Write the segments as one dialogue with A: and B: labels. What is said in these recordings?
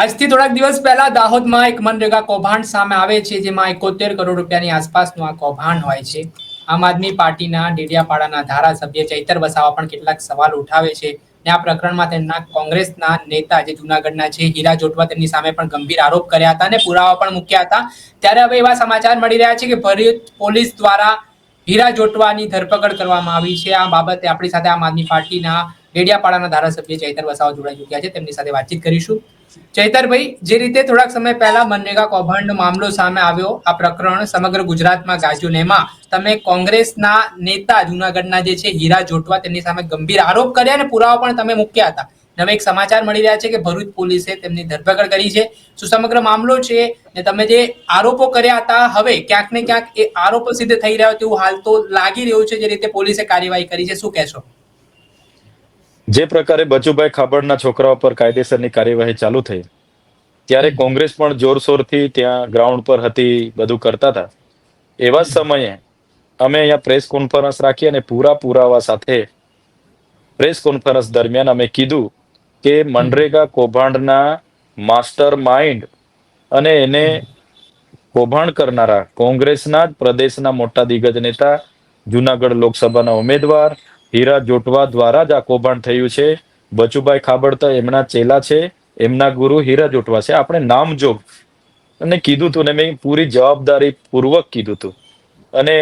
A: આજથી થોડાક દિવસ પહેલા દાહોદમાં એક મનરેગા કૌભાંડ સામે આવે છે, જેમાં એકોતેર કરોડ રૂપિયાની આસપાસનું આ કૌભાંડ હોય છે. આમ આદમી પાર્ટીના ડેડિયાપાડાના ધારાસભ્ય ચૈતર વસાવા પણ કેટલાક સવાલ ઉઠાવે છે ને આ પ્રકરણમાં તેમના કોંગ્રેસના નેતા જે જુનાગઢના છે, હીરા જોટવા તેમની સામે પણ ગંભીર આરોપ કર્યા હતા અને પુરાવા પણ મૂક્યા હતા. ત્યારે હવે એવા સમાચાર મળી રહ્યા છે કે ભરૂચ પોલીસ દ્વારા હીરા જોટવાની ધરપકડ કરવામાં આવી છે. આ બાબતે આપણી સાથે આમ આદમી પાર્ટીના ડેડિયાપાડાના ધારાસભ્ય ચૈતર વસાવા જોડાઈ ચૂક્યા છે. તેમની સાથે વાતચીત કરીશું. ચૈતરભાઈ, જે રીતે થોડાક સમય પહેલા મનરેગા કૌભાંડનો મામલો સામે આવ્યો, આ પ્રકરણ સમગ્ર ગુજરાતમાં ગાજ્યું એમાં તમે કોંગ્રેસના નેતા જુનાગઢના જે છે, હીરા જોટવા, તેમની સામે ગંભીર આરોપ કર્યા અને પુરાવા પણ તમે મૂક્યા હતા. નવે એક સમાચાર મળી રહ્યા છે કે ભરૂચ પોલીસે તેમની ધરપકડ કરી છે. શું સમગ્ર મામલો છે ને તમે જે આરોપો કર્યા હતા, હવે ક્યાંક ને ક્યાંક એ આરોપો સિદ્ધ થઈ રહ્યો તેવું હાલ તો લાગી રહ્યું છે જે રીતે પોલીસે કાર્યવાહી કરી છે. શું કહેશો?
B: જે પ્રકારે બચુભાઈ ખાબડના છોકરાઓ પર કાયદેસરની કાર્યવાહી ચાલુ થઈ, ત્યારે કોંગ્રેસ પણ જોરશોરથી ત્યાં ગ્રાઉન્ડ પર હતી, બધું કરતા હતા. એવા સમયે અમે અહીંયા પ્રેસ કોન્ફરન્સ રાખી અને પૂરા પુરાવા સાથે પ્રેસ કોન્ફરન્સ દરમિયાન અમે કીધું કે મનરેગા કૌભાંડના માસ્ટર માઇન્ડ અને એને કૌભાંડ કરનારા કોંગ્રેસના જ પ્રદેશના મોટા દિગ્ગજ નેતા, જુનાગઢ લોકસભાના ઉમેદવાર હીરા જોટવા દ્વારા જ આ કૌભાંડ થયું છે. બચુભાઈ ખાબડ તો એમના ચેલા છે. એમના ગુરુ હીરા જોટવા છે. આપણે નામજોગ અને કીધું તું ને મેં પૂરી જવાબદારી પૂર્વક કીધું તું. અને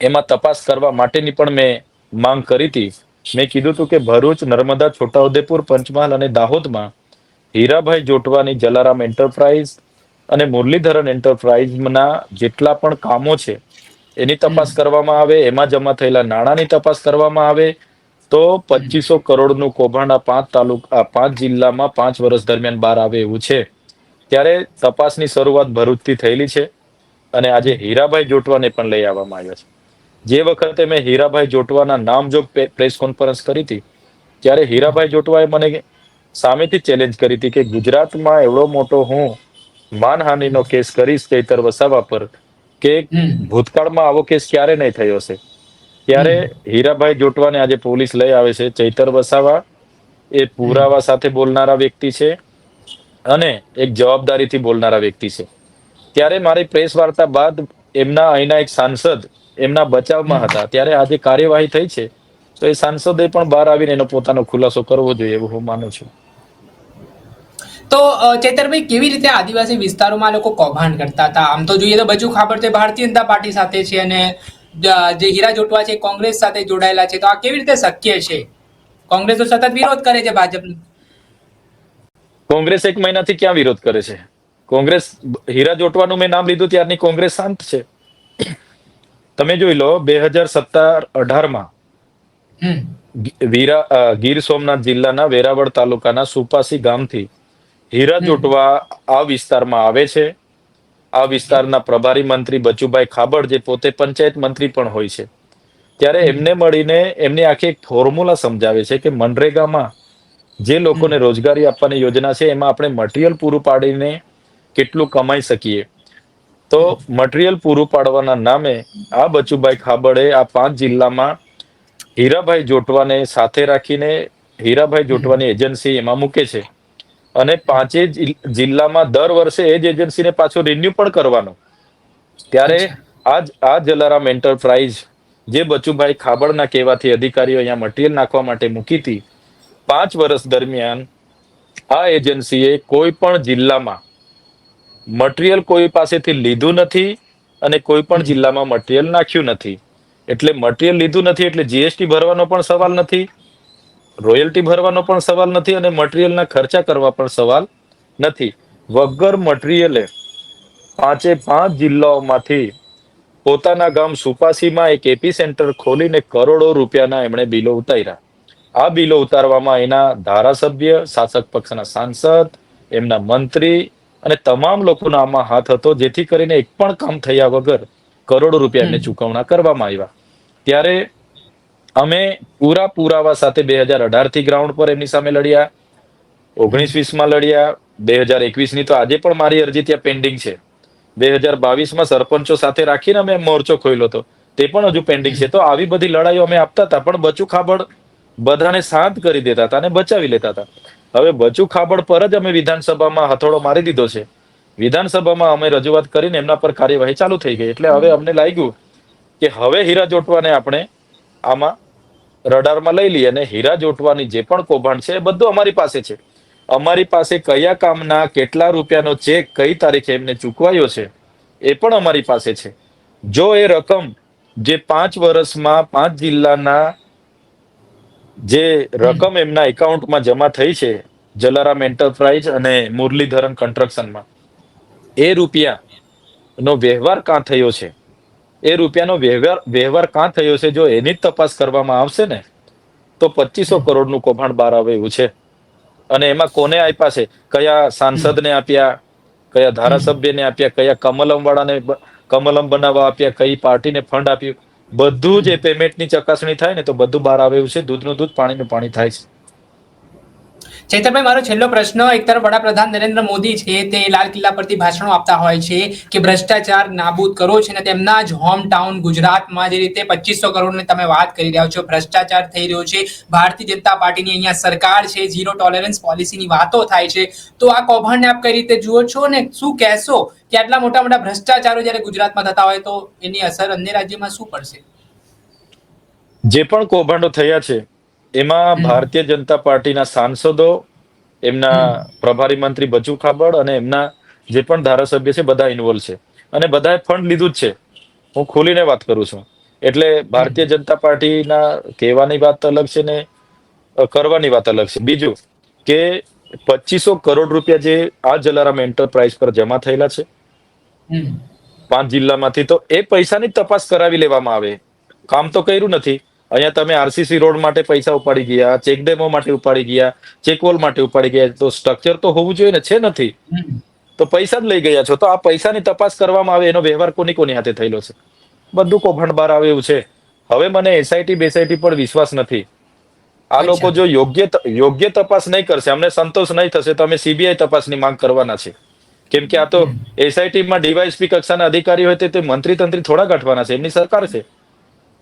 B: એમાં તપાસ કરવા માટેની પણ મેં માંગ કરી હતી. મેં કીધું તું કે ભરૂચ, નર્મદા, છોટાઉદેપુર, પંચમહાલ અને દાહોદમાં હીરાભાઈ જોટવાની જલારામ એન્ટરપ્રાઇઝ અને મુરલીધરન એન્ટરપ્રાઇઝના જેટલા પણ કામો છે એની તપાસ કરવામાં આવે, એમાં જમા થયેલા નાણાંની તપાસ કરવામાં આવે, તો પચીસો કરોડનું કૌભાંડ આ પાંચ તાલુકા પાંચ જિલ્લામાં પાંચ વર્ષ દરમિયાન બહાર આવે એવું છે. ત્યારે તપાસની શરૂઆત ભરૂચથી થયેલી છે અને આજે હીરાભાઈ જોટવાને પણ લઈ આવવામાં આવ્યા છે. જે વખતે મેં હીરાભાઈ જોટવાના નામ જો પ્રેસ કોન્ફરન્સ કરી હતી, ત્યારે હીરાભાઈ જોટવાએ મને સામેથી ચેલેન્જ કરી હતી કે ગુજરાતમાં એવડો મોટો હું માનહાનિનો કેસ કરીશ, ચૈતર વસાવા પર કે ભૂતકાળમાં આવો કેસ ક્યારે નહીં થયો હશે? ત્યારે હીરાભાઈ જોટવાને આજે પોલીસ લઈ આવે છે. ચૈતર વસાવા એ પુરાવા સાથે બોલનારા વ્યક્તિ છે અને એક જવાબદારીથી બોલનારા વ્યક્તિ છે. ત્યારે મારી પ્રેસ વાર્તા બાદ એમના અહીંના એક સાંસદ એમના બચાવમાં હતા. ત્યારે આજે કાર્યવાહી થઈ છે. તો એ સાંસદે પણ બહાર આવીને એનો પોતાનો ખુલાસો કરવો જોઈએ એવું હું માનું છું.
A: તો ચેતરભાઈ કેવી રીતે આદિવાસી વિસ્તારોમાં લોકો કૌભાંડ કરતા હતા? આમ તો જોઈએ તો બચુ ખાબર તે ભારતીય જનતા પાર્ટી સાથે છે અને જે હીરા જોટવા છે કોંગ્રેસ સાથે જોડાયેલા છે. તો આ કેવી રીતે શક્ય છે? કોંગ્રેસ તો સતત વિરોધ કરે છે ભાજપ
B: કોંગ્રેસ એક મહિનાથી ક્યાં વિરોધ કરે છે? કોંગ્રેસ હીરા જોટવાનું મેં નામ લીધું ત્યારની કોંગ્રેસ શાંત છે. તમે જોઈ લો બે હજાર સત્તર અઢારમાં વીરા ગીર સોમનાથ જિલ્લાના વેરાવળ તાલુકાના સુપાસી ગામથી હીરા જોટવા આ વિસ્તારમાં આવે છે. આ વિસ્તારના પ્રભારી મંત્રી બચુભાઈ ખાબડ જે પોતે પંચાયત મંત્રી પણ હોય છે. ત્યારે એમને મળીને એમની આખી એક ફોર્મ્યુલા સમજાવે છે કે મનરેગામાં જે લોકોને રોજગારી આપવાની યોજના છે એમાં આપણે મટીરિયલ પૂરું પાડીને કેટલું કમાઈ શકીએ. તો મટીરિયલ પૂરું પાડવાના નામે આ બચુભાઈ ખાબડે આ પાંચ જિલ્લામાં હીરાભાઈ જોટવાને સાથે રાખીને હીરાભાઈ જોટવાની એજન્સી એમાં મૂકે છે. અને પાંચે જિલ- જિલ્લામાં દર વર્ષે એ જ એજન્સીને પાછો રિન્યુ પણ કરવાનો. ત્યારે આ આ જલારામ એન્ટરપ્રાઇઝ જે બચુભાઈ ખાબડના કહેવાથી અધિકારીઓ અહીંયા મટીરિયલ નાખવા માટે મૂકી હતી પાંચ વર્ષ દરમિયાન આ એજન્સીએ કોઈ પણ જિલ્લામાં મટીરિયલ કોઈ પાસેથી લીધું નથી અને કોઈ પણ જિલ્લામાં મટીરિયલ નાખ્યું નથી. એટલે મટીરિયલ લીધું નથી એટલે જીએસટી ભરવાનો પણ સવાલ નથી. રોયલ્ટી ભરવાનો પણ સવાલ નથી અને મટીરિયલના ખર્ચા કરવા પણ સવાલ નથી. વગર મટીરિયલે પાંચે પાંચ જિલ્લાઓમાંથી પોતાના ગામ સુપાસીમાં એક એપી સેન્ટર ખોલીને કરોડો રૂપિયાના એમણે બિલો ઉતાર્યા. આ બિલો ઉતારવામાં એના ધારાસભ્ય શાસક પક્ષના સાંસદ એમના મંત્રી અને તમામ લોકોનો આમાં હાથ હતો જેથી કરીને એક પણ કામ થયા વગર કરોડો રૂપિયા એમને ચૂકવણા કરવામાં આવ્યા. ત્યારે અમે પૂરા પુરાવા સાથે બે હજાર અઢારથી ગ્રાઉન્ડ પર એમની સામે લડ્યા ઓગણીસ વીસમાં લડ્યા, બે હજાર એકવીસની તો આજે પણ મારી અરજી ત્યાં પેન્ડિંગ છે. બે હજાર બાવીસમાં સરપંચો સાથે રાખીને અમે મોરચો ખોલ્યો હતો. તે પણ હજુ પેન્ડિંગ છે. તો આવી બધી લડાઈઓ અમે આપતા હતા, પણ બચુ ખાબડ બધાને શાંત કરી દેતા હતા અને બચાવી લેતા હતા. હવે બચુ ખાબડ પર જ અમે વિધાનસભામાં હથોડો મારી દીધો છે. વિધાનસભામાં અમે રજૂઆત કરીને એમના પર કાર્યવાહી ચાલુ થઈ ગઈ. એટલે હવે અમને લાગ્યું કે હવે હીરા જોટવાને આપણે આમાં રડારમાં લઈ લઈએ અને હીરા જોટવાની જે પણ કૌભાંડ છે એ બધું અમારી પાસે છે. અમારી પાસે કયા કામના, કેટલા રૂપિયાનો ચેક, કઈ તારીખે એમને ચૂકવાયો છે એ પણ અમારી પાસે છે. જો એ રકમ જે પાંચ વર્ષમાં પાંચ જિલ્લાના જે રકમ એમના એકાઉન્ટમાં જમા થઈ છે, જલારામ એન્ટરપ્રાઇઝ અને મુરલીધરન કન્સ્ટ્રક્શનમાં, એ રૂપિયા નો વ્યવહાર કાં થયો છે? એ રૂપિયાનો વ્યવહાર વ્યવહાર કાં થયો છે? જો એની જ તપાસ કરવામાં આવશે ને તો પચીસો કરોડનું કૌભાંડ બહાર આવે એવું છે. અને એમાં કોને આપ્યા છે? કયા સાંસદને આપ્યા? કયા ધારાસભ્યને આપ્યા? કયા કમલમ વાળાને કમલમ બનાવવા આપ્યા? કઈ પાર્ટીને ફંડ આપ્યું? બધું જ એ પેમેન્ટની ચકાસણી થાય ને તો બધું બહાર આવે એવું છે. દૂધનું દૂધ પાણીનું પાણી થાય છે.
A: ચૈતરભાઈ, મારો છેલ્લો પ્રશ્ન એક તરફ વડાપ્રધાન નરેન્દ્ર મોદી છે તે લાલ કિલ્લા પરથી ભાષણો આપતા હોય છે કે ભ્રષ્ટાચાર નાબૂદ કરો છે અને તેમના જ હોમ ટાઉન ગુજરાતમાં જે રીતે પચીસો કરોડની તમે વાત કરી રહ્યા છો, ભ્રષ્ટાચાર થઈ રહ્યો છે, ભારતીય જનતા પાર્ટીની અહીંયા સરકાર છે ઝીરો ટોલરન્સ પોલિસીની વાતો થાય છે. તો આ કૌભાંડને આપ કઈ રીતે જુઓ છો ને શું કહેશો કે આટલા મોટા મોટા ભ્રષ્ટાચારો જ્યારે ગુજરાતમાં થતા હોય તો એની અસર અન્ય રાજ્યમાં શું પડશે?
B: જે પણ કૌભાંડો થયા છે એમાં ભારતીય જનતા પાર્ટીના સાંસદો એમના પ્રભારી મંત્રી બચુ ખાબડ અને એમના જે પણ ધારાસભ્ય છે બધા ઇન્વોલ્વ છે. અને બધાએ ફંડ લીધું જ છે. હું ખોલીને વાત કરું છું. એટલે ભારતીય જનતા પાર્ટીના કહેવાની વાત અલગ છે ને કરવાની વાત અલગ છે. બીજું કે પચીસો કરોડ રૂપિયા જે આ જલારામ એન્ટરપ્રાઇઝ પર જમા થયેલા છે પાંચ જિલ્લામાંથી તો એ પૈસાની તપાસ કરાવી લેવામાં આવે. કામ તો કર્યું નથી. અહીંયા તમે આરસીસી રોડ માટે પૈસા ઉપાડી ગયા ચેક ડેમો માટે ઉપાડી ગયા ચેકવોલ માટે ઉપાડી ગયા. તો સ્ટ્રક્ચર તો હોવું જોઈએ ને છે નથી. તો પૈસા જ લઈ ગયા છો. તો આ પૈસાની તપાસ કરવામાં આવે એનો વ્યવહાર કોની કોની હાથે થયેલો છે? બધું કૌભાંડ બહાર આવે એવું છે. હવે મને એસઆઈટી બેસઆઈટી પર વિશ્વાસ નથી. આ લોકો જો યોગ્ય યોગ્ય તપાસ નહીં કરશે અમને સંતોષ નહીં થશે તો અમે સીબીઆઈ તપાસની માંગ કરવાના છે. કેમ કે આ તો એસઆઈટીમાં ડીવાયસપી ડીવાયએસપી કક્ષાના અધિકારી હોય તે તે મંત્રી તંત્રી થોડા ગાંઠવાના છે. એમની સરકાર છે.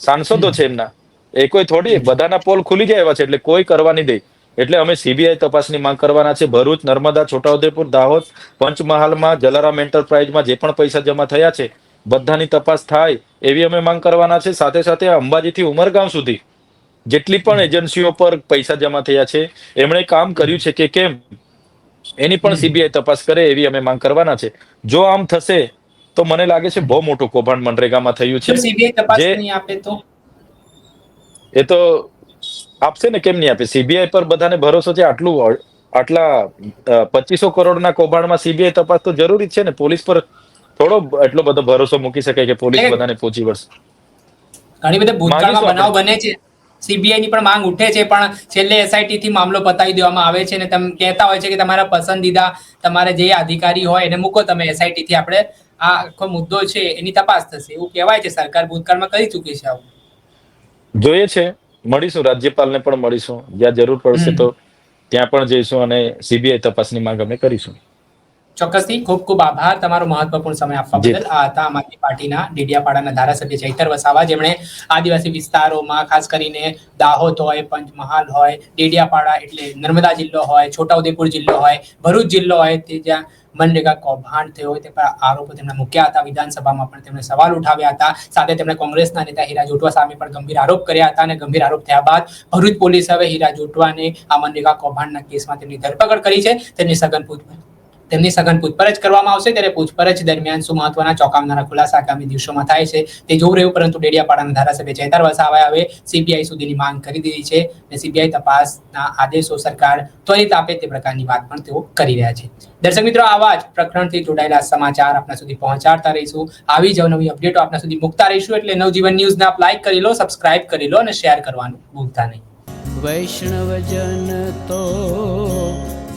B: સાંસદો છે એમના. એ કોઈ થોડી બધાના પોલ ખુલી ગયા એવા છે એટલે કોઈ કરવા નહીં દે. એટલે અમે સીબીઆઈ તપાસની માંગ કરવાના છે. ભરૂચ નર્મદા છોટાઉદેપુર દાહોદ પંચમહાલમાં જલારામ એન્ટરપ્રાઇઝમાં જે પણ પૈસા જમા થયા છે બધાની તપાસ થાય એવી અમે માંગ કરવાના છે. સાથે સાથે અંબાજીથી ઉમરગામ સુધી જેટલી પણ એજન્સીઓ પર પૈસા જમા થયા છે એમણે કામ કર્યું છે કે કેમ એની પણ સીબીઆઈ તપાસ કરે એવી અમે માંગ કરવાના છે. જો આમ થશે તો મને લાગે છે બહુ મોટું કૌભાંડ મનરેગામાં થયું છે.
A: સીબીઆઈ તપાસ
B: જે-
A: આપે તો?
B: એ તો આપશે ને કેમ નહીં આપે? સીબીઆઈ પર બધાને ભરોસો છે આટલું આટલા પચીસો કરોડના કૌભાંડમાં સીબીઆઈ તપાસ તો જરૂરી છે ને. પોલીસ પર થોડો એટલો બધો ભરોસો મૂકી શકાય કે પોલીસ બધાને પહોંચી વળશે.
A: ઘણી બધી ભૂતકાળમાં બનાવ બને છે. સીબીઆઈ ની પણ માંગ ઉઠે છે પણ છેલ્લે એસઆઈટી થી મામલો પતાવી દેવામાં આવે છે અને તમે કહેતા હોય છે કે તમારા પસંદીદા તમારે જે અધિકારી હોય એને મૂકો તમે એસઆઈટી થી. આપણે આ આખો મુદ્દો છે એની તપાસ થશે. એવું કહેવાય છે સરકાર ભૂતકાળમાં કરી ચૂકી છે આવું.
B: જોઈએ છે મળીશું રાજ્યપાલને પણ મળીશું. જ્યાં જરૂર પડશે તો ત્યાં પણ જઈશું અને સીબીઆઈ તપાસની માંગ અમે કરીશું.
A: ચોક્કસથી ખૂબ ખૂબ આભાર તમારો મહત્વપૂર્ણ સમય આપવા બદલ. આ હતા આમ આદમી પાર્ટીના ડેડિયાપાડાના ધારાસભ્ય ચૈતર વસાવા. જેમણે આદિવાસી વિસ્તારોમાં ખાસ કરીને દાહોદ હોય પંચમહાલ હોય ડેડિયાપાડા એટલે નર્મદા જિલ્લો હોય છોટાઉદેપુર જિલ્લો હોય ભરૂચ જિલ્લો હોય તે જ્યાં મનરેગા કૌભાંડ થયો હોય તે પર આરોપો તેમણે મૂક્યા હતા. વિધાનસભામાં પણ તેમણે સવાલ ઉઠાવ્યા હતા. સાથે તેમણે કોંગ્રેસના નેતા હીરા જોટવા સામે પણ ગંભીર આરોપ કર્યા હતા અને ગંભીર આરોપ થયા બાદ ભરૂચ પોલીસ હવે હીરા જોટવાને આ મનરેગા કૌભાંડના કેસમાં તેમની ધરપકડ કરી છે. તેમની સઘન પૂછપરછ તેમની સઘન પૂછપરછ કરવામાં આવશે. ત્યારે પૂછપરછ દરમિયાન શું મહત્વના ચોંકાવનારા ખુલાસા આગામી દિવસોમાં થાય છે તે જોવું રહ્યું, પરંતુ ડેડિયાપાડાના ધારાસભ્ય ચેતર વસાવાએ સીબીઆઈ સુધીની માંગ કરી દીધી છે અને સીબીઆઈ તપાસના આદેશો સરકાર ત્વરિત આપે તે પ્રકારની વાત પણ તેઓ કરી રહ્યા છે. દર્શક મિત્રો, આવા જ પ્રકરણથી જોડાયેલા સમાચાર આપના સુધી પહોંચાડતા રહીશું. આવી જ નવી અપડેટો આપના સુધી મૂકતા રહીશું એટલે નવજીવન ન્યૂઝને આપ લાઈક કરી લો, સબસ્ક્રાઇબ કરી લો અને શેર કરવાનું ભૂલતા નહીં.
C: વૈષ્ણવજન તો